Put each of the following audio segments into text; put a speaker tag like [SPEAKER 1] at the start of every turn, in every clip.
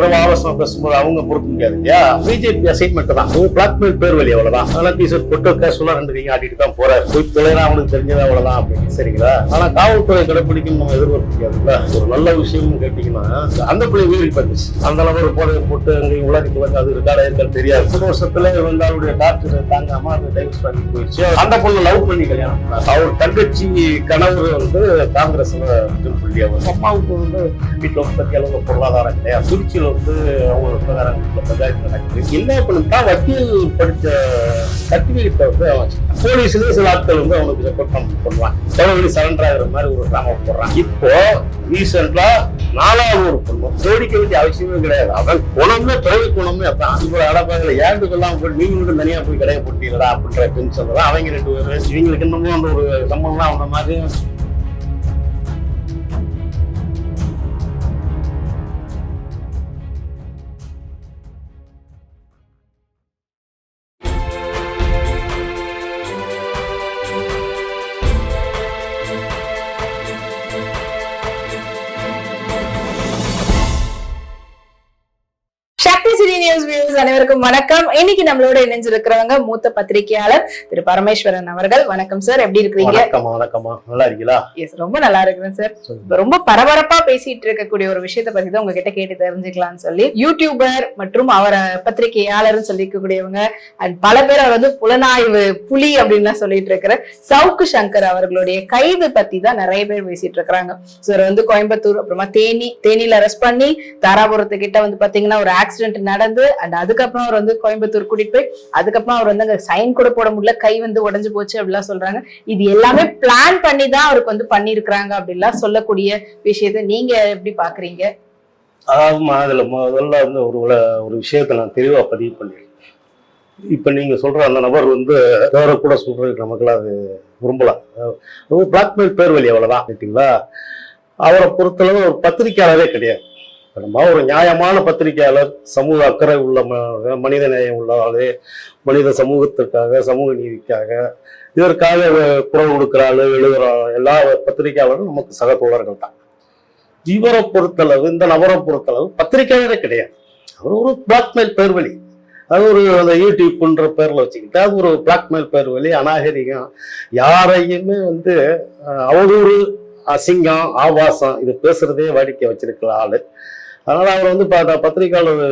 [SPEAKER 1] இரவு ஆலோசனை பேசும்போது அவங்க பொறுக்க முடியாது இல்லையா பிஜேபி அசைன்மெண்ட் தான். உங்க பிளாக்மெயில் பேர் வழி அவ்வளவுதான். அதெல்லாம் டீசர்ட் போட்டு கேஷுவலா ரெண்டு கையும் ஆட்டிட்டு தான் போறாரு. போய் தொழிலா அவனுக்கு தெரிஞ்சது அவ்வளவுதான் அப்படின்னு. சரிங்களா? ஆனா காவல்துறை கடைப்பிடிக்கும் நம்ம எதிர்பார்க்க முடியாதுல்ல ஒரு நல்ல விஷயம்னு கேட்டீங்கன்னா அந்த பிள்ளை உயிரி பண்ணுச்சு அந்த அளவு போதை போட்டு அங்கேயும் உலகி உலக அது இருக்காடா இருக்கான்னு தெரியாது. ஒரு வருஷத்துல வந்து அவருடைய டாக்டர் தாங்காம அந்த டைவர்ஸ் பண்ணி போயிடுச்சு. அந்த பொண்ணு லவ் பண்ணி கல்யாணம் அவர் தங்கச்சி கணவர் வந்து காங்கிரஸ்ல புள்ளி அவர். அம்மாவுக்கு வந்து வீட்டுல பத்தி அளவு பொருளாதாரம் கிடையாது. திருச்சியில் வந்து அவங்க பஞ்சாயத்து நடக்குது என்ன பண்ணுறா வக்கீல் படித்த சர்டிபிகேட்டை வந்து அவன் வச்சிருக்கான். சில ஆட்கள் வந்து அவனுக்கு சப்போர்ட் பண்ணுவான் செலவழி சரண்டர் ஆகிற மாதிரி ஒரு கிராமம் போடுறான் இப்போ ரீசெண்டா நாலாவது ஒரு பொண்ணு ஜோடிக்க வேண்டிய அவசியமே கிடையாது. அவன் குணமே பிறகு குணமே. அதான் இப்போ அடப்பாங்கல ஏண்டு சொல்லாம போய் நீங்க மட்டும் தனியா போய் கடையை போட்டீங்களா அப்படின்ற டென்ஷன் தான் அவங்க ரெண்டு பேரும் இவங்களுக்கு இன்னமும் அந்த ஒரு சம்பவம்லாம் அந்த மாதிரி
[SPEAKER 2] நியூஸ் வியூஸ் அனைவருக்கும் வணக்கம். இன்னைக்கு நம்மளோட இணைஞ்சிருக்கிறவங்க மூத்த பத்திரிகையாளர் திரு பரமேஸ்வரன் அவர்கள். வணக்கம் சார் எப்படி இருக்கிறீங்க?
[SPEAKER 1] வணக்கமா வணக்கமா நல்லா இருக்கீங்களா?
[SPEAKER 2] எஸ் ரொம்ப நல்லா இருக்கிறேன் சார் ரொம்ப பரபரப்பா பேசிட்டு இருக்கக்கூடிய ஒரு விஷயத்தை பத்தி தான் உங்ககிட்ட கேட்டு தெரிஞ்சுக்கலாம்னு சொல்லி யூடியூபர் மற்றும் அவரை பத்திரிகையாளர்னு சொல்லிக்கக்கூடியவங்க அண்ட் பல பேர் அவர் வந்து புலனாய்வு புலி அப்படின்லாம் சொல்லிட்டு இருக்கிற சவுக்கு சங்கர் அவர்களுடைய கைது பத்தி தான் நிறைய பேர் பேசிட்டு இருக்கிறாங்க. ஸோ வந்து கோயம்புத்தூர் அப்புறமா தேனி தேனியில அரெஸ்ட் பண்ணி தாராபுரத்து கிட்ட வந்து பாத்தீங்கன்னா ஒரு ஆக்சிடென்ட் நடந்து அண்ட் அதுக்கப்புறம் அவர் வந்து கோயம்புத்தூர் கூட்டிட்டு போய் அதுக்கப்புறம் அவர் வந்து அங்க சைன் கூட போட முடியல கை வந்து உடஞ்சு போச்சு அப்படிலாம் சொல்றாங்க. இது எல்லாமே பிளான் பண்ணி தான் அவருக்கு வந்து பண்ணிருக்கிறாங்க அப்படிலாம் சொல்லக்கூடிய விஷயத்தை நீங்க எப்படி பாக்குறீங்க?
[SPEAKER 1] ஆமா அதுல முதல்ல வந்து ஒரு ஒரு விஷயத்தை நான் தெளிவா பதிவு பண்ணிருக்கேன் இப்ப நீங்க சொல்ற அந்த நபர் வந்து வேற கூட சொல்றதுக்கு நமக்குலாம் அது விரும்பலாம் பிளாக்மெயில் பேர் வழி அவ்வளவுதான் கேட்டீங்களா? அவரை பொறுத்தளவு ஒரு பத்திரிக்கையாளரே கிடையாது. நம்ம ஒரு நியாயமான பத்திரிக்கையாளர் சமூக அக்கறை உள்ள ம- மனித நேயம் உள்ள ஆளு மனித சமூகத்திற்காக சமூக நீதிக்காக இதற்காக குரல் கொடுக்குற ஆளு எழுதுற எல்லா பத்திரிக்கையாளரும் நமக்கு சக தோழர்கள் தான். இவரை பொறுத்தளவு இந்த நபரை பொறுத்தளவு பத்திரிகையாளரே கிடையாது. அவர் ஒரு பிளாக்மெயில் பேர் வழி அது ஒரு அந்த யூடியூப்ன்ற பேரில் வச்சுக்கிட்டு அது ஒரு பிளாக்மெயில் பேர் வழி அநாகரிகம். யாரையுமே வந்து அவதூறு அசிங்கம் ஆபாசம் இது பேசுறதே வாடிக்கை வச்சிருக்கிற ஆளு. அதனால் அவர் வந்து ப- பத்திரிகையாளர்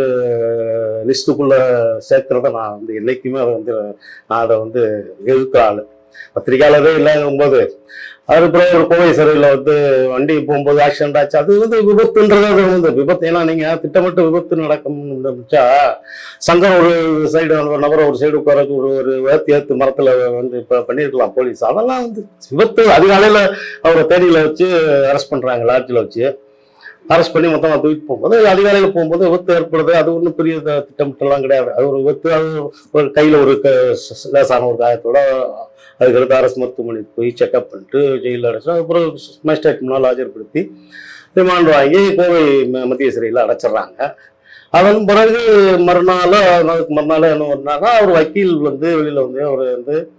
[SPEAKER 1] லிஸ்ட்டுக்குள்ள சேர்க்கிறத நான் வந்து என்றைக்குமே அதை வந்து நான் அதை வந்து எதிர்க்கிற ஆள். பத்திரிகையாளரே இல்லைங்கும்போது அதுக்கப்புறம் ஒரு கோவை சிறையில் வந்து வண்டி போகும்போது ஆக்சிடென்ட் ஆச்சு. அது வந்து விபத்துன்றது அது வந்து விபத்து. ஏன்னா நீங்கள் திட்டமிட்டு விபத்து நடக்கும்னு நினைச்சா சங்கம் ஒரு சைடு ஒரு நபரை ஒரு சைடு உட்கார ஒரு ஒரு ஏத்து ஏற்று மரத்தில் வந்து இப்போ பண்ணியிருக்கலாம் போலீஸ். அதெல்லாம் வந்து விபத்து. அதிகாலையில் அவரை தேடியில் வச்சு அரெஸ்ட் பண்ணுறாங்க லாட்ஜில் வச்சு. அரெஸ்ட் பண்ணி மொத்தமாக தூக்கிட்டு போகும்போது அதிகாலையில் போகும்போது விபத்து ஏற்படுது. அது ஒன்றும் பெரிய திட்டமிட்டெல்லாம் கிடையாது. அது ஒரு விபத்து அது ஒரு கையில் ஒரு லேசான ஒரு காயத்தோட அதுக்கடுத்து அரசு மருத்துவமனைக்கு போய் செக்அப் பண்ணிட்டு ஜெயிலில் அடைச்சோம் அதுக்கப்புறம் மேஜிஸ்ட்ரேட் முன்னால் ஆஜர்படுத்தி ரிமாண்ட் வாங்கி கோவை ம- மத்திய சிறையில் அடைச்சிடுறாங்க. அதன் பிறகு மறுநாள் அதுக்கு மறுநாள் என்ன பண்ணாங்கன்னா அவர் வக்கீல் வந்து வெளியில் வந்து அவர் வந்து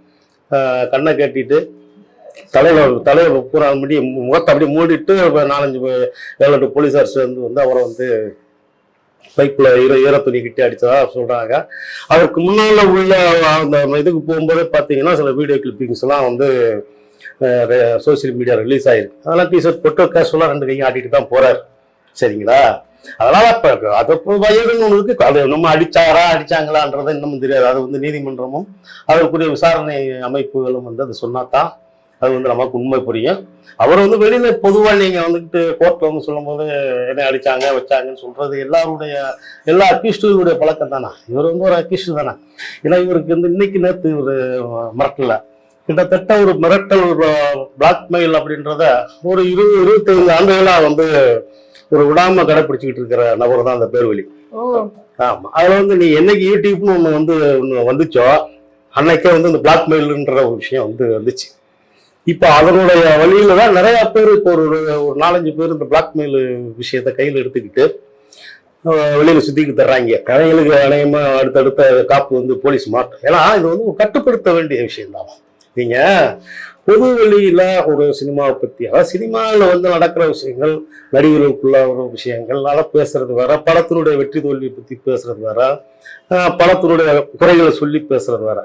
[SPEAKER 1] கண்ணை கட்டிட்டு தலையில தலையை பூரா முடி முகத்தை அப்படியே மூடிட்டு நாலஞ்சு ஏழு போலீஸார் சேர்ந்து வந்து அவரை வந்து பைப்பில் ஈர ஈர துணி கிட்டி அடித்ததாக சொல்றாங்க. அதற்கு முன்னால உள்ள அந்த இதுக்கு போகும்போதே பார்த்தீங்கன்னா சில வீடியோ கிளிப்பிங்ஸ் எல்லாம் வந்து சோசியல் மீடியா ரிலீஸ் ஆயிருக்கு. அதெல்லாம் டிஷர்ட் போட்டு கேஷுவலாக ரெண்டு கையும் ஆட்டிட்டு தான் போறாரு. சரிங்களா? அதனால இப்போ அது இப்போ வயதுன்னு ஒன்று இருக்கு அது நம்ம அடிச்சாரா அடிச்சாங்களான்றது இன்னமும் தெரியாது. அது வந்து நீதிமன்றமும் அதற்குரிய விசாரணை அமைப்புகளும் வந்து அது சொன்னாதான் அது வந்து நமக்கு உண்மை புரியும். அவர் வந்து வெளியில பொதுவா நீங்க வந்துட்டு கோர்ட்ல வந்து சொல்லும்போது என்ன அடிச்சாங்க வச்சாங்கன்னு சொல்றது எல்லாருடைய எல்லா அக்யூஸ்டுடைய பழக்கம் தானே? இவர் வந்து ஒரு அக்யூஸ்டு தானே? ஏன்னா இவருக்கு வந்து இன்னைக்கு நேற்று ஒரு மிரட்டல. கிட்டத்தட்ட ஒரு மிரட்டல் பிளாக்மெயில் அப்படின்றத ஒரு இருபது இருபத்தைந்து ஆண்டுகளா வந்து ஒரு விடாம கடைப்பிடிச்சிக்கிட்டு இருக்கிற நபர் தான் அந்த பேர்வழி. ஆமா. அதுல வந்து நீ என்னைக்கு யூடியூப்னு ஒண்ணு வந்து ஒண்ணு வந்துச்சோ அன்னைக்கே வந்து இந்த பிளாக்மெயில்ன்ற ஒரு விஷயம் வந்து வந்துச்சு. இப்போ அதனுடைய வழியில தான் நிறைய பேர் இப்போ ஒரு ஒரு நாலஞ்சு பேர் இந்த பிளாக்மெயில் விஷயத்தை கையில் எடுத்துக்கிட்டு வெளியில் வெளியில சுத்திக்கிட்டு தர்றாங்க. கலைகளுக்கு அநேகமா அடுத்தடுத்த காப்பு வந்து போலீஸ் மாட்டும் ஏன்னா இது வந்து கட்டுப்படுத்த வேண்டிய விஷயம் தான் நீங்க பொது வழியில் ஒரு சினிமாவை பத்தி அதாவது சினிமாவில் வந்து நடக்கிற விஷயங்கள் நடிகர்களுக்குள்ள ஒரு விஷயங்கள் அதை பேசுறது வேற படத்தினுடைய வெற்றி தோல்வியை பத்தி பேசுறது வேற படத்தினுடைய குறைகளை சொல்லி பேசுறது வேற.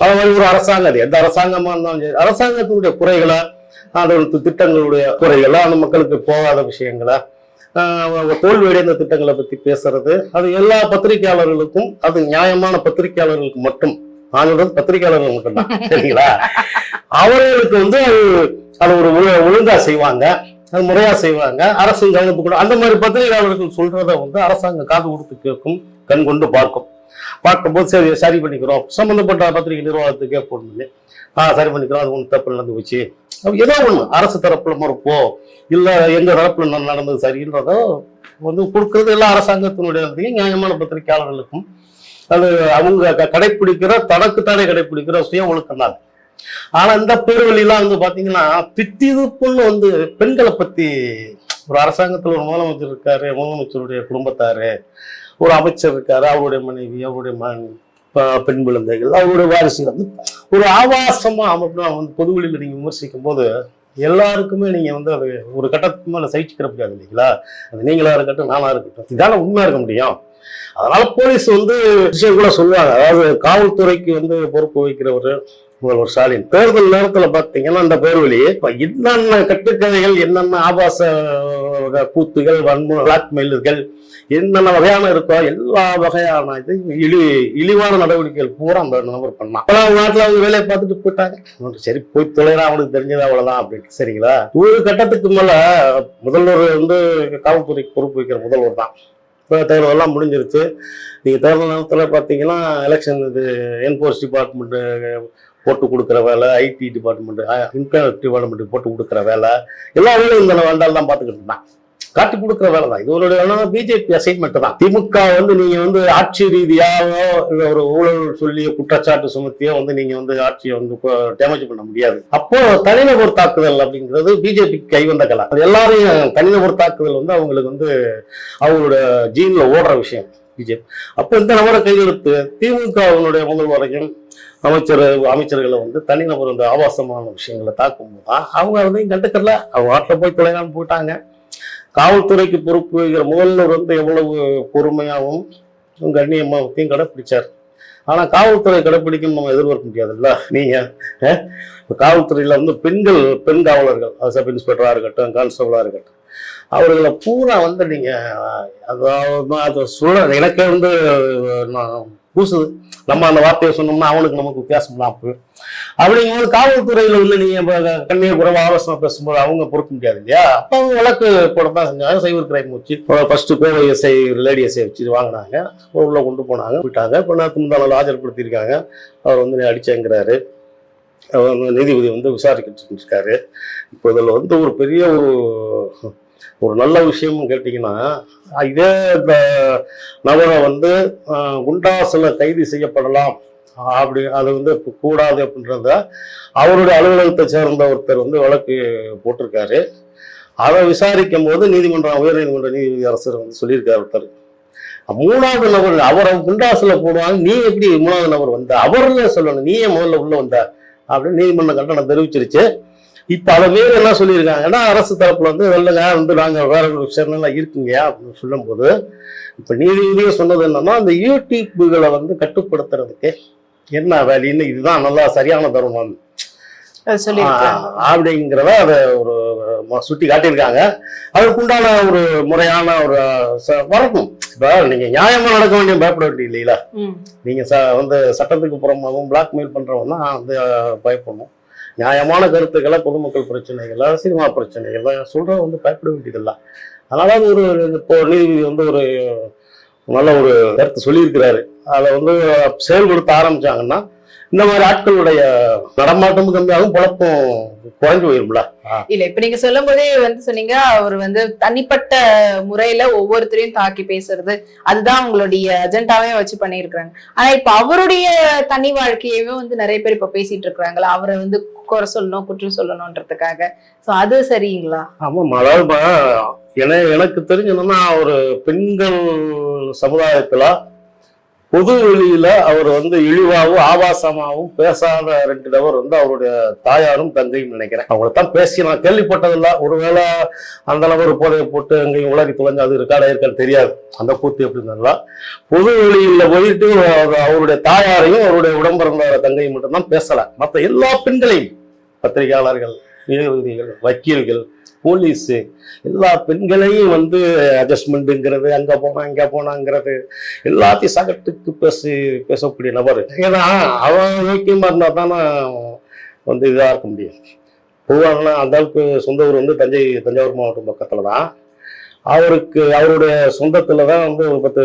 [SPEAKER 1] அது மாதிரி ஒரு அரசாங்கம் அது எந்த அரசாங்கமா இருந்தாலும் சரி அரசாங்கத்தினுடைய குறைகளா அதோட திட்டங்களுடைய குறைகளா அந்த மக்களுக்கு போகாத விஷயங்களா தோல்வி அடைந்த திட்டங்களை பற்றி பேசுறது அது எல்லா பத்திரிகையாளர்களுக்கும் அது நியாயமான பத்திரிகையாளர்களுக்கு மட்டும். நான் பத்திரிகையாளர்கள் மட்டும்தான் சரிங்களா? அவர்களுக்கு வந்து அது ஒரு ஒழுங்கா செய்வாங்க அது முறையா செய்வாங்க அரசு கவனிப்பு கூட அந்த மாதிரி பத்திரிகையாளர்கள் சொல்றத வந்து அரசாங்கம் காது கொடுத்து கேட்கும் கண் கொண்டு பார்க்கும். பார்க்கும்போது சரி சரி பண்ணிக்கிறோம். சம்பந்தப்பட்ட பத்திரிகை நிர்வாகத்துக்கே போடணும் ஆ சரி பண்ணிக்கிறோம். அது ஒன்றும் தப்பு நடந்துச்சு ஏதோ ஒண்ணு அரசு தரப்புல மறுப்போ இல்லை எங்க தரப்புல நடந்தது சரின்றதோ வந்து கொடுக்கறது எல்லா அரசாங்கத்தினுடைய நியாயமான பத்திரிகையாளர்களுக்கும் அது அவங்க க- கடைப்பிடிக்கிற தனக்கு தானே கடைப்பிடிக்கிற சுய ஒழுக்கம் தான். ஆனா இந்த பேர்வழியெல்லாம் வந்து பாத்தீங்கன்னா திட்டிதுப்புன்னு வந்து பெண்களை பத்தி ஒரு அரசாங்கத்துல ஒரு முதலமைச்சர் இருக்காரு முதலமைச்சருடைய குடும்பத்தாரு ஒரு அமைச்சர் இருக்காரு அவருடைய மனைவி அவருடைய மகன் பெண் குழந்தைகள் அவருடைய வாரிசுகள் வந்து ஒரு ஆபாசமா அமைப்பு. வந்து பொதுவெளியில் நீங்க விமர்சிக்கும் போது எல்லாருக்குமே நீங்க வந்து அது ஒரு கட்டத்துக்கு மேல சகிச்சுக்கிற முடியாது இல்லைங்களா? அது நீங்களா இருக்கட்டும் நானா இருக்கட்டும். இதால உண்மையா இருக்க முடியும். அதனால போலீஸ் வந்து விஷயம் கூட சொல்லுவாங்க. அதாவது காவல்துறைக்கு வந்து பொறுப்பு வகிக்கிறவர் முதல்வர் ஸ்டாலின். தேர்தல் நேரத்துல பாத்தீங்கன்னா அந்த பேர்வழி இப்ப என்னென்ன கட்டுக்கதைகள் என்னென்ன ஆபாச அஹ், கூத்துகள் வன்மு பிளாக்மெயில்கள் என்னென்ன வகையான இருக்கோ எல்லா வகையான இது இழி இழிவான நடவடிக்கைகள் பூரா அந்த நபர் பண்ணான். அப்ப அவங்க நாட்டில் அவங்க வேலையை பார்த்துட்டு போயிட்டாங்க. சரி போய் தொலைறா அவனுக்கு தெரிஞ்சது அவ்வளோதான் அப்படின்ட்டு. சரிங்களா? ஒரு கட்டத்துக்கு மேலே முதல்வர் வந்து காவல்துறைக்கு பொறுப்பு வைக்கிற முதல்வர் தான். இப்போ தேர்தல் எல்லாம் முடிஞ்சிருச்சு. நீங்கள் தேர்தல் நேரத்தில் பார்த்தீங்கன்னா எலெக்ஷன் இது என்ஃபோர்ஸ் டிபார்ட்மெண்ட்டு போட்டு கொடுக்குற வேலை ஐடி டிபார்ட்மெண்ட் இன்கம் டிபார்ட்மெண்ட் போட்டு கொடுக்குற வேலை எல்லா வேலையும் இந்த வேண்டாம் தான் பார்த்துக்கிட்டு இருந்தான். காட்டி கொடுக்குற வேலை தான். இது ஒரு பிஜேபி அசைன்மெண்ட் தான். திமுக வந்து நீங்க வந்து ஆட்சி ரீதியாக ஒரு ஊழல் சொல்லி குற்றச்சாட்டு சுமத்தியோ வந்து நீங்க வந்து ஆட்சியை வந்து டேமேஜ் பண்ண முடியாது. அப்போ தனிநபர் தாக்குதல் அப்படிங்கிறது பிஜேபி கைவந்த கலை. அது எல்லாரையும் தனிநபர் தாக்குதல் வந்து அவங்களுக்கு வந்து அவங்களோட ஜீன்ல ஓடுற விஷயம். பிஜேபி அப்போ இந்த நபரை கையெழுத்து திமுகவினுடைய முதல்வரையும் அமைச்சர் அமைச்சர்களை வந்து தனிநபர் இந்த ஆபாசமான விஷயங்களை தாக்கும்போது தான் அவங்க வந்து கண்டுக்கல. அவங்க ஆட்டில் போய் தொலைகாமல் போயிட்டாங்க காவல்துறைக்கு பொறுப்பு வகிக்கிற முதல்வர் வந்து எவ்வளவு பொறுமையாகவும் கண்ணியமாகத்தையும் கடைப்பிடிச்சார். ஆனால் காவல்துறை கடைப்பிடிக்கும் நம்ம எதிர்பார்க்க முடியாதுல்ல. நீங்கள் காவல்துறையில் வந்து பெண்கள் பெண் காவலர்கள் அது சப் இன்ஸ்பெக்டராக இருக்கட்டும் கான்ஸ்டபுளாக இருக்கட்டும் அவர்களை பூரா வந்து நீங்கள் அதாவது அது சொல்ல எனக்கே வந்து நான் பூசுது. நம்ம அந்த வார்த்தையை சொன்னோம்னா அவனுக்கு நமக்கு வித்தியாசம் தான். அப்படிங்கும்போது காவல்துறையில் உள்ள நீங்கள் இப்ப கண்ணிய குறைவா ஆலோசனை பேசும்போது அவங்க பொறுக்க முடியாது இல்லையா? அப்போ அவங்க வழக்கு போட தான் செஞ்சாங்க. சைபர் கிரைம் வச்சு first Kovai SI lady SI வச்சு வாங்கினாங்க. உள்ள கொண்டு போனாங்க. போயிட்டாங்க இப்போ நான் முந்தா நாள் ஆஜர்படுத்தியிருக்காங்க. அவர் வந்து நீ அடிச்சேங்கிறாரு. அவர் வந்து நீதிபதி வந்து விசாரிக்கிட்டு இருக்காரு. இப்போ இதில் வந்து ஒரு பெரிய ஒரு ஒரு நல்ல விஷயம்னு கேட்டிங்கன்னா இதே இந்த நபரை வந்து குண்டாசில் கைது செய்யப்படலாம். அப்படி அது வந்து கூடாது அப்படின்றத அவருடைய அலுவலகத்தை சேர்ந்த ஒருத்தர் வந்து வழக்கு போட்டிருக்காரு. அதை விசாரிக்கும் போது நீதிமன்றம் உயர்நீதிமன்ற நீதிபதி அரசர் வந்து சொல்லியிருக்காரு ஒருத்தர். மூணாவது நபர் அவரை குண்டாசில் போடுவாங்க. நீ எப்படி மூணாவது நபர் வந்த? அவர்ல சொல்லணும். நீயே முதல்ல உள்ள வந்த அப்படின்னு நீதிமன்ற கண்டனம் தெரிவிச்சிருச்சு. இப்ப அதை வேறு என்ன சொல்லியிருக்காங்கன்னா அரசு தரப்புல வந்து இல்லைங்க வந்து நாங்க வேற விஷயம்லாம் இருக்குங்க அப்படின்னு சொல்லும்போது இப்ப நீதிபதியே சொன்னது என்னன்னா அந்த யூடியூப்புகளை வந்து கட்டுப்படுத்துறதுக்கு என்ன வேலைன்னு இதுதான் நல்லா சரியான ஆஹ் அப்படிங்கிறத அதை ஒரு சுட்டி காட்டியிருக்காங்க. அதுக்குண்டான ஒரு முறையான ஒரு வரணும் இப்போ நீங்க நியாயமா நடக்க வேண்டிய பயப்பட வேண்டிய இல்லைங்களா. நீங்க வந்து சட்டத்துக்கு புறமாகவும் பிளாக்மெயில் பண்றவங்க தான் வந்து பயப்படணும். நியாயமான கருத்துக்களை பொதுமக்கள் பிரச்சனைகளை சினிமா பிரச்சனைகளை சொல்கிற வந்து பயப்பட வேண்டியதில்லை. அதனால அது ஒரு இப்போ நீதிபதி வந்து ஒரு நல்ல ஒரு கருத்து சொல்லியிருக்கிறாரு. அதை வந்து செயல்படுத்த ஆரம்பிச்சாங்கன்னா இந்த மாதிரி ஆட்களுடைய நடமாட்டமும் கம்மியாகும் குழப்பம் குறைஞ்சு போயிரும்ல.
[SPEAKER 2] இல்ல இப்ப நீங்க சொல்லும் போதே வந்து சொன்னீங்க அவர் வந்து தனிப்பட்ட முறையில ஒவ்வொருத்தரையும் தாக்கி பேசுறது அதுதான் அவங்களுடைய அஜெண்டாவே வச்சு பண்ணியிருக்காங்க ஆனா இப்ப அவருடைய தனி வாழ்க்கையவே வந்து நிறைய பேர் இப்ப பேசிட்டு இருக்காங்களா அவரை வந்து குறை சொல்லணும் குற்றம் சொல்லணும்ன்றதுக்காக. ஸோ அது சரிங்களா?
[SPEAKER 1] ஆமாம் அதாவது என எனக்கு தெரிஞ்ச என்னன்னா ஒரு பெண்கள் சமுதாயத்தில் பொது வெளியில அவர் வந்து இழிவாகவும் ஆபாசமாகவும் பேசாத ரெண்டு நபர் வந்து அவருடைய தாயாரும் தங்கையும் நினைக்கிறேன். அவங்கள தான் பேசி நான் கேள்விப்பட்டதில்ல. ஒருவேளை அந்த நபர் போதையை போட்டு எங்கேயும் உலகி தொலைஞ்சு அது இருக்காடா இருக்கான்னு தெரியாது. அந்த கூத்து எப்படின்னா பொது வெளியில போயிட்டு அவருடைய தாயாரையும் அவருடைய உடம்பிறந்த தங்கையும் மட்டும்தான் பேசல. மற்ற எல்லா பெண்களையும் பத்திரிகையாளர்கள் நீதிபதிகள் வக்கீல்கள் போலீஸு எல்லா பெண்களையும் வந்து அட்ஜஸ்ட்மெண்ட்டுங்கிறது அங்கே போனால் இங்கே போனாங்கிறது எல்லாத்தையும் சகட்டுக்கு பேசி பேசக்கூடிய நபர். ஏன்னா அவன் ஐக்கியமாக இருந்தால் தானே வந்து இதாக இருக்க முடியும். பொதுவாக அந்த அளவுக்கு சொந்த ஊர் வந்து தஞ்சை தஞ்சாவூர் மாவட்டம் பக்கத்தில் தான் அவருக்கு அவருடைய சொந்தத்தில் தான் வந்து ஒரு பத்து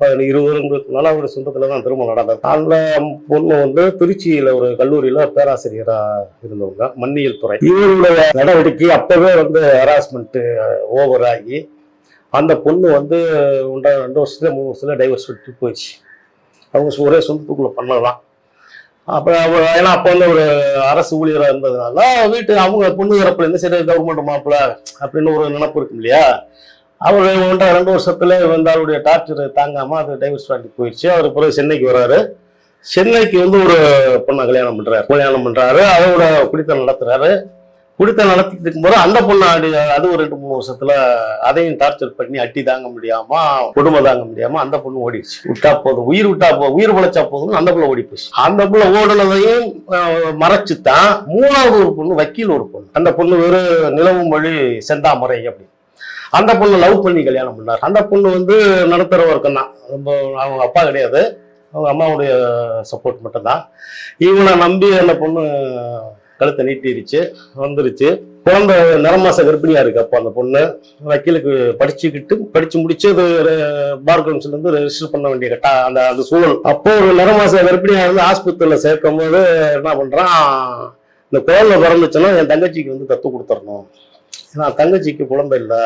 [SPEAKER 1] பதினு இருபது வருடங்களுக்கு மேலே அவருடைய சொந்தத்தில் தான் திருமணம் நடந்தது. அந்த பொண்ணு வந்து திருச்சியில் ஒரு கல்லூரியில் பேராசிரியராக இருந்தவங்க மண்ணியல் துறை. இவருடைய நடவடிக்கை அப்போவே வந்து ஹராஸ்மெண்ட்டு ஓவர் uh, ஆகி அந்த பொண்ணு வந்து ஒன்றரை ரெண்டு வருஷத்துல மூணு வருஷத்துல டைவர்ஸ் விட்டு போயிடுச்சு. அவங்க ஒரே சொந்தத்துக்குள்ளே பண்ணலாம் அப்போ ஏன்னா அப்போ வந்து ஒரு அரசு ஊழியராக இருந்ததுனால வீட்டு அவங்க பொண்ணு தரப்புல இருந்து சரி கவர்மெண்ட் மாப்பிள்ள அப்படின்னு ஒரு நினப்பு இருக்கும் இல்லையா? அவர் ஒன்றரை ரெண்டு வருஷத்துல வந்து அவருடைய டார்ச்சர் தாங்காம அது டைவர்ஸ் பண்ணி போயிடுச்சு. அவர் பிறகு சென்னைக்கு வராரு. சென்னைக்கு வந்து ஒரு பொண்ணை கல்யாணம் பண்றாரு. கல்யாணம் பண்றாரு. அதோட குடித்தனம் நடத்துறாரு. குடித்த நடத்திட்டு இருக்கும்போது அந்த பொண்ணு அடி அது ஒரு ரெண்டு மூணு வருஷத்துல அதையும் டார்ச்சர் பண்ணி அட்டி தாங்க முடியாம குடும்பம் தாங்க முடியாம அந்த பொண்ணு ஓடிடுச்சு. விட்டா போதும். உயிர் விட்டா போ உயிர் பிழைச்சா போதும் அந்த புள்ள ஓடி போச்சு. அந்த புள்ள ஓடுனதையும் மறைச்சு தான் மூணாவது ஒரு பொண்ணு வக்கீல் ஒரு பொண்ணு. அந்த பொண்ணு வெறும் நிலவும் மொழி செந்தாமரை அப்படி. அந்த பொண்ணு லவ் பண்ணி கல்யாணம் பண்ணார். அந்த பொண்ணு வந்து நடத்துகிற வர்க்கம் தான். ரொம்ப அவங்க அப்பா கிடையாது. அவங்க அம்மாவுடைய சப்போர்ட் மட்டும்தான். இவனை நம்பி அந்த பொண்ணு கழுத்தை நீட்டிருச்சு வந்துருச்சு. குழந்தை நிறமாச கர்ப்பிணியா இருக்கு அப்போ அந்த பொண்ணு. வக்கீலுக்கு படிச்சுக்கிட்டு படிச்சு முடிச்சு அது பார் கவுன்சில் இருந்து ரெஜிஸ்டர் பண்ண வேண்டிய கட்டா அந்த அந்த சூழல். அப்போ ஒரு நிறமாச கர்ப்பிணியா இருந்து ஆஸ்பத்திரியில சேர்க்கும் போது என்ன பண்றான்? இந்த குழந்தை பிறந்துச்சுன்னா என் தங்கச்சிக்கு வந்து தத்து கொடுத்துடணும். ஏன்னா தங்கச்சிக்கு குழந்தை இல்லை.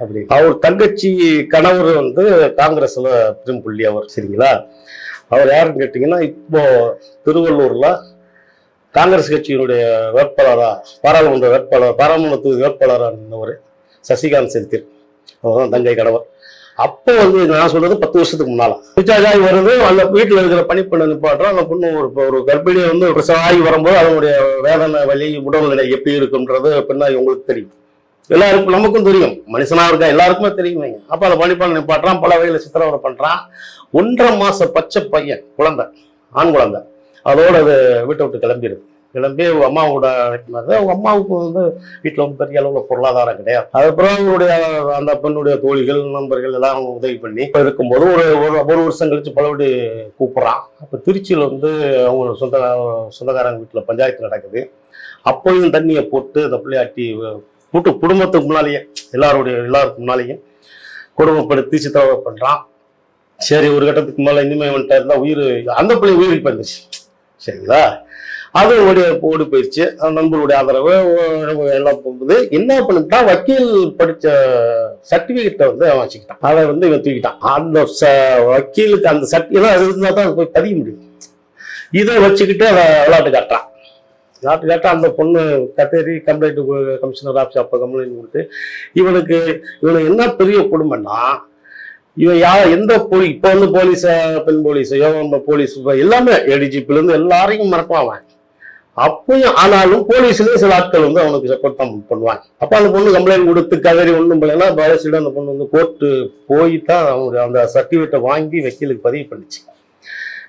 [SPEAKER 1] அப்படி அவர் தங்கச்சி கணவர் வந்து காங்கிரஸ்ல பெரும்புள்ளி அவர் சரிங்களா? அவர் யாருன்னு கேட்டிங்கன்னா இப்போ திருவள்ளூர்ல காங்கிரஸ் கட்சியினுடைய வேட்பாளரா பாராளுமன்ற வேட்பாளர் பாராளுமன்ற தொகுதி வேட்பாளராக இருந்தவர் சசிகாந்த் செந்தில். அவர் தான் தங்கை கணவர். அப்போ வந்து நான் சொல்றது பத்து வருஷத்துக்கு முன்னால. பிச்சாஜாய் ஆகி வருது அந்த வீட்டில் இருக்கிற பணிப்பெண்ணை நிப்பாட்டுறோம் அந்த பொண்ணு ஒரு ஒரு கர்ப்பிணி வந்து பிரசவம் ஆகி வரும்போது அதனுடைய வேதனை வலி உடல்நிலை எப்படி இருக்குன்றது பின்னாடி உங்களுக்கு தெரியும். எல்லாருக்கும் நமக்கும் தெரியும். மனுஷனா இருக்கா எல்லாருக்குமே தெரியும் அப்போ அந்த பணிப்பெண்ணை நிப்பாட்டுறான் பல வகையில் சித்திரவதை பண்றான். ஒன்றரை மாச பச்சை பையன் குழந்தை ஆண் குழந்தை. அதோட அது வீட்டை விட்டு கிளம்பிடுது. கிளம்பி அவங்க அம்மாவோட அழைப்பினாரு அவங்க அம்மாவுக்கு வந்து வீட்டில் வந்து பெரிய அளவில் பொருளாதாரம் கிடையாது. அதுக்கப்புறம் அவங்களுடைய அந்த பெண்ணுடைய தோழிகள் நண்பர்கள் எல்லாம் அவங்க உதவி பண்ணி இப்போ இருக்கும்போது ஒரு ஒரு ஒரு வருஷம் கழிச்சு பலபடி கூப்பிட்றான். அப்போ திருச்சியில் வந்து அவங்க சொந்த சொந்தக்காரங்க வீட்டில் பஞ்சாயத்து நடக்குது. அப்போயும் தண்ணியை போட்டு அந்த பிள்ளையாட்டி கூட்டு குடும்பத்துக்கு முன்னாலேயே எல்லாருடைய எல்லாருக்கும் முன்னாலேயும் குடும்பப்படுத்தி சித்திரவதை பண்ணுறான் சரி ஒரு கட்டத்துக்கு மேலே இனிமேல் வந்துட்டா இருந்தால் உயிர் அந்த பிள்ளை உயிருக்கு வந்துருச்சு சரிங்களா? அது ஓடி ஓடி போயிடுச்சு நண்பருடைய ஆதரவு எல்லாம் போகுது என்ன பண்ணிட்டா வக்கீல் படித்த சர்டிஃபிகேட்டை வந்து அவன் வச்சுக்கிட்டான் அதை வந்து இவன் தூக்கிட்டான். அந்த ச- வக்கீலுக்கு அந்த சர்டிஃபிகேட் இருந்தால் தான் போய் பதிய முடியும். இதை வச்சுக்கிட்டு அவன் விளையாட்டு காட்டுறான். விளையாட்டு காட்ட அந்த பொண்ணு கத்தேரி கம்ப்ளைண்ட் கமிஷனர் ஆஃபீஸ் அப்போ கம்ப்ளைண்ட் கொடுத்து இவனுக்கு இவனுக்கு என்ன பெரிய குடும்பம்னா இவன் யார்? எந்த போலீஸ் இப்போ வந்து போலீஸ பெண் போலீஸ் போலீஸ் எல்லாமே ஏடிஜிபில இருந்து எல்லாரையும் மறப்பான் அவன் அப்பயும் ஆனாலும் போலீஸ்லேயும் சில ஆட்கள் வந்து அவனுக்கு சப்போர்ட் தான் பண்ணுவாங்க. அப்ப அந்த பொண்ணு கம்ப்ளைண்ட் கொடுத்து கதறி ஒண்ணும் பண்ணலைன்னா பாலசில அந்த பொண்ணு வந்து கோர்ட்டு போய் தான் அவங்க அந்த சர்டிஃபிகேட்டை வாங்கி வக்கீலுக்கு பதிவு பண்ணிச்சு.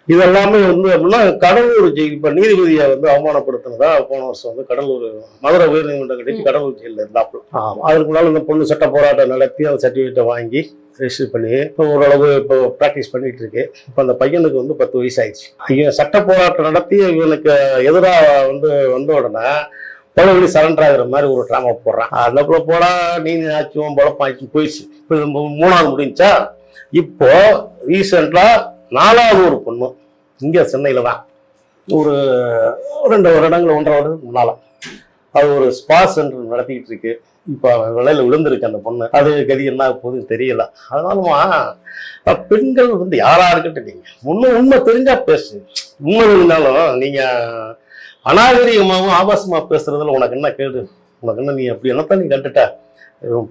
[SPEAKER 1] இதெல்லாமே வந்து அப்படின்னா கடலூர் ஜெயில் இப்ப நீதிபதியை வந்து அவமானப்படுத்தினதா போன வருஷம் வந்து கடலூர் மதுரை உயர்நீதிமன்றம் கட்டிச்சு கடலூர் ஜெயிலில் இருந்தாப்புல. ஆமா. அதுக்கு முன்னால இந்த பொண்ணு சட்ட போராட்டம் நடத்தி அந்த சர்டிஃபிகேட்டை வாங்கி ரெஜிஸ்டர் பண்ணி இப்போ ஓரளவு இப்போ ப்ராக்டிஸ் பண்ணிட்டு இருக்கு இப்போ அந்த பையனுக்கு வந்து பத்து வயசு ஆயிடுச்சு இவன் சட்ட போராட்டம் நடத்தி இவனுக்கு எதிராக வந்து வந்த உடனே பழவழி சரண்டர் ஆகுற மாதிரி ஒரு ட்ராமா போடுறான். அந்த போல போடா நீ ஆச்சும் பொழப்பாச்சும் போயிடுச்சு. இப்போ மூணாவது முடிஞ்சா இப்போ ரீசெண்டா நாலாவது ஒரு பொண்ணு. இங்கே சென்னையில் தான். ஒரு ரெண்டு வருடங்கள் ஒன்றரை வருடத்துக்கு முன்னால. அது ஒரு ஸ்பா சென்டர் நடத்திக்கிட்டு இருக்கு. இப்போ விலையில் விழுந்திருக்கு அந்த பொண்ணு. அது கதி என்ன ஆக போகுதுன்னு தெரியல. அதனாலமா பெண்கள் வந்து யாரா இருக்கட்டும் நீங்கள் ஒன்று உண்மை தெரிஞ்சா பேசு உண்மை இருந்தாலும் நீங்கள் அநாகரிகமாகவும் ஆபாசமாக பேசுறதுல உனக்கு என்ன கேடு? உனக்கு என்ன நீ அப்படி என்னத்தான் நீ கண்டுட்ட?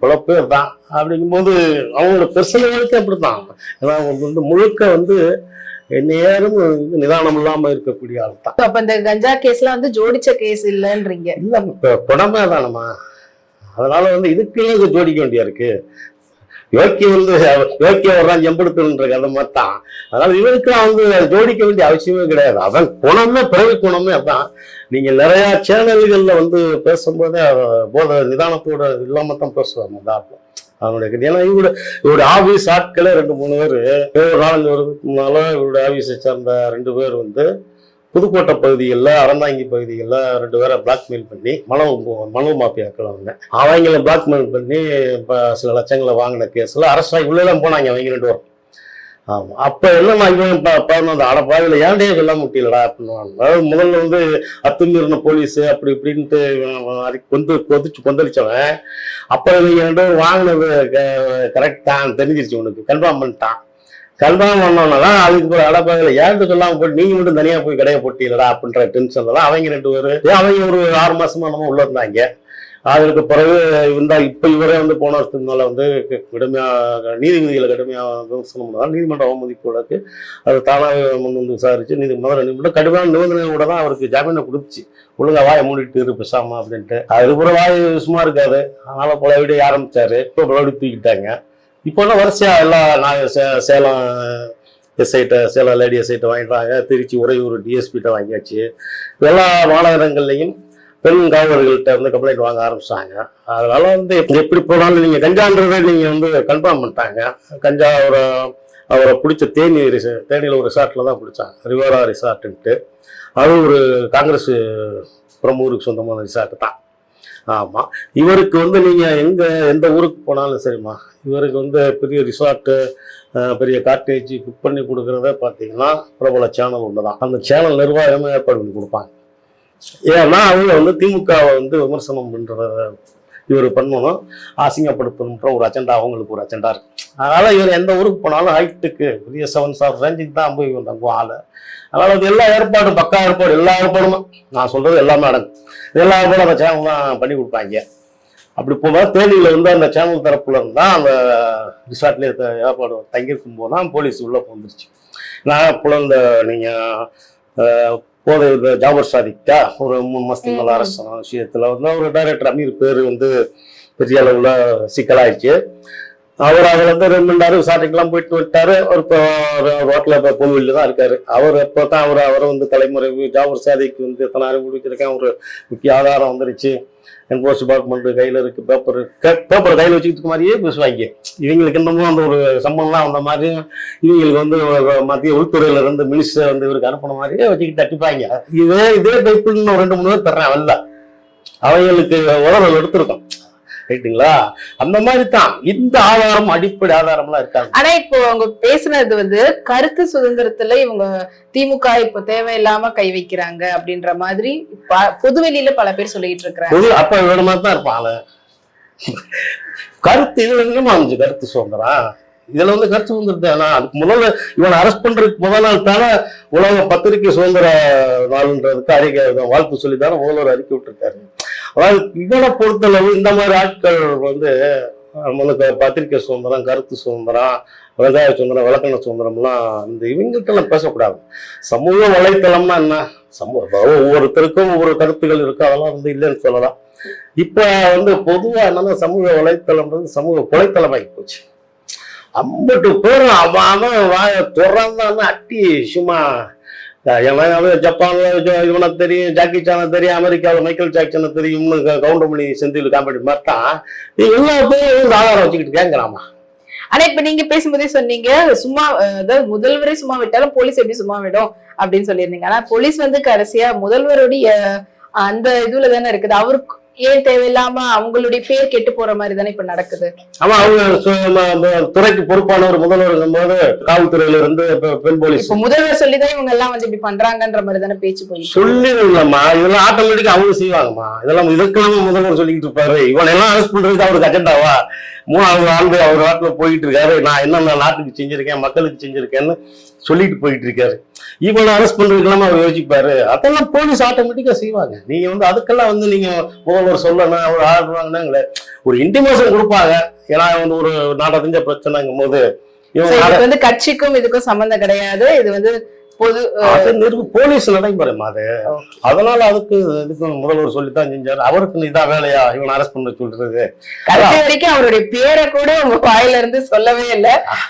[SPEAKER 1] பிழப்பே தான். அப்படிங்கும்போது அவங்களோட பெர்சனலுக்கு அப்படித்தான். ஏன்னா அவங்க வந்து முழுக்க வந்து நேரம் நிதானம் இல்லாம இருக்கக்கூடிய ஆள் தான்.
[SPEAKER 2] அப்ப இந்த கஞ்சா கேஸ்ல வந்து ஜோடிச்ச கேஸ் இல்லன்றீங்க.
[SPEAKER 1] இல்ல குடமே தானம்மா. அதனால வந்து இதுக்கு ஏன் இது ஜோடிக்க வேண்டியா இருக்கு? யோக்கிய வந்து யோக்கிய வர்றான் எம்படுத்துன்ற கதை மாதிரி தான் அதனால இவருக்கு வந்து ஜோடிக்க வேண்டிய அவசியமே கிடையாது. அவன் குணமே பிறவி குணமே அதான். நீங்க நிறைய சேனல்கள்ல வந்து பேசும்போதே போத நிதானத்தோட இல்லாம தான் பேசுவாங்க அந்த அவனுடைய ஏன்னா இவரோட இவருடைய ஆபீஸ் ஆட்களே ரெண்டு மூணு பேர். ஒரு நாலஞ்சு வருடத்துக்கு முன்னால இவருடைய ஆபீஸை சேர்ந்த ரெண்டு பேர் வந்து புதுக்கோட்டை பகுதிகளில் அறந்தாங்கி பகுதிகளில் ரெண்டு பேரை பிளாக்மெயில் பண்ணி மனவு மனவு மாஃபியாக்கள் அவங்க. அவங்கள பிளாக்மெயில் பண்ணி இப்போ சில லட்சங்களை வாங்கின கேஸில் அரசாங்க உள்ளெல்லாம் போனாங்க அவங்க ரெண்டு பேரும். ஆமாம் அப்போ என்னன்னா இவன் இப்போ அடப்பாவில் ஏன்டே வெல்ல முட்டியிலடா அப்படின்னு அதாவது முதல்ல வந்து அத்துமீறின போலீஸு அப்படி இப்படின்ட்டு அதுக்கு கொண்டு கொதிச்சு கொந்தளிச்சவன். அப்போ இவங்க ரெண்டு பேரும் வாங்கினது கரெக்ட் தான் தெரிஞ்சிருச்சு உனக்கு. கன்ஃபார்ம் பண்ணிட்டான். கல்யாணம் பண்ணோன்னா அதுக்கு பிறகு அடப்பாவில் ஏன்ட்டு சொல்லாம போய் நீங்க மட்டும் தனியாக போய் கடையை போட்டீங்களா அப்படின்ற டென்ஷன்ல தான் அவங்க ரெண்டு பேரும். அவங்க ஒரு ஆறு மாசமா நம்ம உள்ள இருந்தாங்க. அதற்கு பிறகு இந்த இப்ப இவரே வந்து போன வருஷத்துக்கு மேல வந்து கடுமையா நீதிபதிகளை கடுமையா விமர்சனம் பண்ணால் நீதிமன்ற அவமதிப்பு வழக்கு அது தானாக முன் வந்து விசாரிச்சு நீதிமன்றம் ரெண்டு மட்டும் கடுமையான நிபந்தனையோட தான் அவருக்கு ஜாமீனை கொடுத்துச்சு ஒழுங்கா வாயை மூடிட்டு இரு பேசாம அப்படின்ட்டு. அதுக்கு பிறகு வாய் சும்மா இருக்காது. அதனால பல விட ஆரம்பிச்சாரு. இப்போ பலவடி தூக்கிட்டாங்க. இப்போல்லாம் வரிசையா எல்லாம் நாங்கள் சே- சேலம் எஸ்ஐட்ட சேலம் லேடி எஸ்ஐட்ட வாங்கிட்டாங்க திருச்சி உறையூர் டிஎஸ்பிட்ட வாங்கியாச்சு. எல்லா மாநகரங்கள்லையும் பெண் காவலர்கள்ட்ட வந்து கம்ப்ளைண்ட் வாங்க ஆரம்பிச்சாங்க. அதனால வந்து எப்படி போனாலும் நீங்கள் கஞ்சான்றதை நீங்கள் வந்து கன்ஃபார்ம் பண்ணிட்டாங்க. கஞ்சா அவரை அவரை பிடிச்ச தேனி ரிச தேனியில் ஒரு ரிசார்ட்டில் தான் பிடிச்சாங்க. ரிவரா ரிசார்ட்டுன்ட்டு அது ஒரு காங்கிரஸ் பிரமுகருக்கு சொந்தமான ரிசார்ட் தான். ஆமாம் இவருக்கு வந்து நீங்கள் எங்கே எந்த ஊருக்கு போனாலும் சரிம்மா. இவருக்கு வந்து பெரிய ரிசார்ட்டு பெரிய காட்டேஜ் புக் பண்ணி கொடுக்குறத பார்த்தீங்கன்னா பிரபல சேனல் ஒன்று தான் அந்த சேனல் நிர்வாகமே ஏற்பாடு பண்ணி கொடுப்பாங்க. ஏன்னா அவங்க வந்து திமுகவை வந்து விமர்சனம் பண்ணுறத இவர் பண்ணணும். அசிங்கப்படுத்தணுன்ற ஒரு அஜெண்டா அவங்களுக்கு ஒரு அஜெண்டா இருக்குது அதனால் இவர் எந்த ஊருக்கு போனாலும் ஹைட்டுக்கு பெரிய செவன் ஸ்டார் ரேஞ்சுக்கு தான் போய் தங்குவோம் ஆளை. அதனால அது எல்லா ஏற்பாடும் பக்கா ஏற்பாடு எல்லா ஏற்பாடும். நான் சொல்றது எல்லாமே அடங்கும் எல்லா ஏற்பாடும் அந்த சேனல் தான் பண்ணி கொடுப்பாங்க அப்படி போகும்போது தேனியில் வந்து அந்த சேனல் தரப்புல இருந்தா அந்த ரிசார்ட்லேயே ஏற்பாடு தங்கியிருக்கும் போது தான் போலீஸ் உள்ள வந்துருச்சு நான் புலந்த நீங்க அஹ், போதை ஜாபர் சாதிக்கா ஒரு மூணு மாசத்துக்கு மேல
[SPEAKER 2] ம்.
[SPEAKER 1] அரசு விஷயத்துல வந்து ஒரு டைரக்டர் அமீர் பேர் வந்து பெரிய அளவுல சிக்கலாயிடுச்சு அவர் அவர் வந்து ரெண்டு மணி நேரம் விசாரணைக்கெல்லாம் போயிட்டு விட்டாரு அவர் இப்போ ரோட்டில் இப்போ பொதுவெளியில் தான் இருக்காரு. அவர் எப்போ தான் அவர் அவர் வந்து தலைமுறை ஜாபர் சாதிக்கு வந்து எத்தனை அறிவு கொடுத்துருக்கேன். ஒரு முக்கிய ஆதாரம் வந்துருச்சு. என்போர்ஸ் டிபார்ட்மெண்ட் கையில் இருக்கு பேப்பர் பேப்பர் கையில் வச்சுக்கிட்டு மாதிரியே பேசுவாங்க. இவங்களுக்கு இன்னமும் அந்த ஒரு சம்பளம்லாம் வந்த மாதிரி இவங்களுக்கு வந்து மத்திய உள்துறையில இருந்து மினிஸ்டர் வந்து இவருக்கு அனுப்பின மாதிரியே வச்சுக்கிட்டு தட்டிப்பாங்க. இதே இதே பைப்புன்னு ரெண்டு மூணு பேர் தர்றேன் வரல அவங்களுக்கு உதவல் எடுத்திருக்கோம். ரைட்டுங்களா அந்த மாதிரி தான் இந்த ஆதாரம் அடிப்படை ஆதாரம்லாம் இருக்காது.
[SPEAKER 2] ஆனா இப்போ அவங்க பேசுனது வந்து கருத்து சுதந்திரத்துல இவங்க திமுக இப்போ தேவையில்லாம கை வைக்கிறாங்க அப்படின்ற மாதிரி பொதுவெளியில பல பேர் சொல்லிட்டு இருக்கிறாங்க.
[SPEAKER 1] அப்ப மாதிரி தான் இருப்பான் ஆளு. கருத்து இதுல என்னமா இருந்துச்சு கருத்து சுதந்திரம்? இதுல வந்து கருத்து சுதந்திரம் தானா அதுக்கு முதல்ல இவனை அரெஸ்ட் பண்றதுக்கு முதல் நாள் தானே உலக பத்திரிகை சுதந்திர நாள்ன்றதுக்கு அறிக்கை வாழ்த்து சொல்லி தானே முதல்வர் அறிக்கை விட்டுருக்காரு. அதாவது இவனை பொறுத்தளவு இந்த மாதிரி ஆட்கள் வந்து நம்மளுக்கு பத்திரிகை சுதந்திரம் கருத்து சுதந்திரம் விவசாய சுதந்திரம் விளக்கண சுதந்திரம்லாம் இந்த இவங்ககிட்டலாம் பேசக்கூடாது. சமூக வலைத்தளம்னா என்ன? சமூக அதாவது ஒவ்வொருத்தருக்கும் ஒவ்வொரு கருத்துகள் இருக்கு அதெல்லாம் வந்து இல்லைன்னு சொல்லலாம். இப்போ வந்து பொதுவாக என்னன்னா சமூக வலைத்தளம்ன்றது சமூக கொலைத்தளமாகி போச்சு. அம்பட்டு பேரும் அவன் அவன் வாய துறந்தான்னு அட்டி சும்மா ஜப்பான்ல இவனை தெரியும் ஜாக்கி சானை தெரியும் அமெரிக்காவில் மைக்கேல் ஜாக்சனை தெரியும் இன்னும் க- கவுண்டமணி செந்தில் காமெடி மாதிரி தான் நீ எல்லா பேரும் ஆதாரம் வச்சுக்கிட்டு கேட்கலாமா
[SPEAKER 2] ஆனா இப்ப நீங்க பேசும்போதே சொன்னீங்க சும்மா அதாவது முதல்வரே சும்மா விட்டாலும் போலீஸ் எப்படி சும்மா விடும் அப்படின்னு சொல்லியிருந்தீங்க. ஆனா போலீஸ் வந்து கடைசியா முதல்வருடைய அந்த இதுல தானே இருக்குது. அவருக்கு ஏன் தேவையில்லாம அவங்களுடைய பேர் கெட்டு போற மாதிரி தானே இப்ப நடக்குது?
[SPEAKER 1] ஆமா அவங்க துறைக்கு பொறுப்பானவர் முதல்வர் போது காவல்துறையில இருந்து பெண் போலீஸ்.
[SPEAKER 2] முதல்வர் சொல்லிதான் இவங்க எல்லாம் வந்து இப்படி பண்றாங்கன்ற மாதிரி தானே பேச்சு போயிட்டு
[SPEAKER 1] சொல்லிடலாமா இதெல்லாம் ஆட்டோமேட்டிக்கா அவங்க செய்வாங்கம்மா. இதெல்லாம் இதுக்கெல்லாம் முதல்வர் சொல்லிக்கிட்டு இருப்பாரு. இவனை எல்லாம் அரெஸ்ட் பண்றதுக்கு அவருக்கு அஜெண்டாவா மூணாவது ஆண்டு அவர் நாட்டுல போயிட்டு இருக்காரு. நான் என்னென்ன நாட்டுக்கு செஞ்சிருக்கேன் மக்களுக்கு செஞ்சிருக்கேன்னு சொல்லிட்டு போயிட்டு இருக்காரு இவனை அரெஸ்ட் பண்றதுக்கெல்லாம் அவர் யோசிப்பாரு? அதெல்லாம் போலீஸ் ஆட்டோமேட்டிக்கா செய்வாங்க. நீங்க வந்து அதுக்கெல்லாம் வந்து நீங்க அவர் சொல்லணும் அவர் ஆடுறாங்கன்னா ஒரு இன்டிமேஷன் கொடுப்பாங்க. ஏன்னா வந்து ஒரு நாடறிஞ்ச பிரச்சனைங்கும் போது இவங்க
[SPEAKER 2] வந்து கட்சிக்கும் இதுக்கும் சம்பந்தம் கிடையாது. இது வந்து பொது
[SPEAKER 1] போலீஸ் நடைமுறைமா அது. அதனால அதுக்கு இதுக்கு முதல்வர் சொல்லித்தான் செஞ்சாரு. அவருக்கு இதான் வேலையா? இவனை அரெஸ்ட் பண்ண சொல்றது.
[SPEAKER 2] கடைசி வரைக்கும் அவருடைய பேரை கூட உங்க வாயில இருந்து சொல்லவே இல்ல.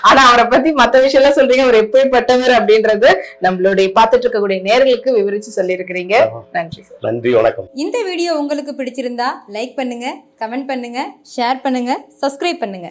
[SPEAKER 2] ஆனா அவரை பத்தி மத்த விஷயம் எல்லாம் சொல்றீங்க. அவர் எப்படிப்பட்டவர் அப்படின்றது நம்மளுடைய பார்த்துட்டு இருக்கக்கூடிய நேர்களுக்கு விவரிச்சு சொல்லியிருக்கிறீங்க. நன்றி
[SPEAKER 1] நன்றி வணக்கம்.
[SPEAKER 3] இந்த வீடியோ உங்களுக்கு பிடிச்சிருந்தா லைக் பண்ணுங்க கமெண்ட் பண்ணுங்க ஷேர் பண்ணுங்க சப்ஸ்கிரைப் பண்ணுங்க.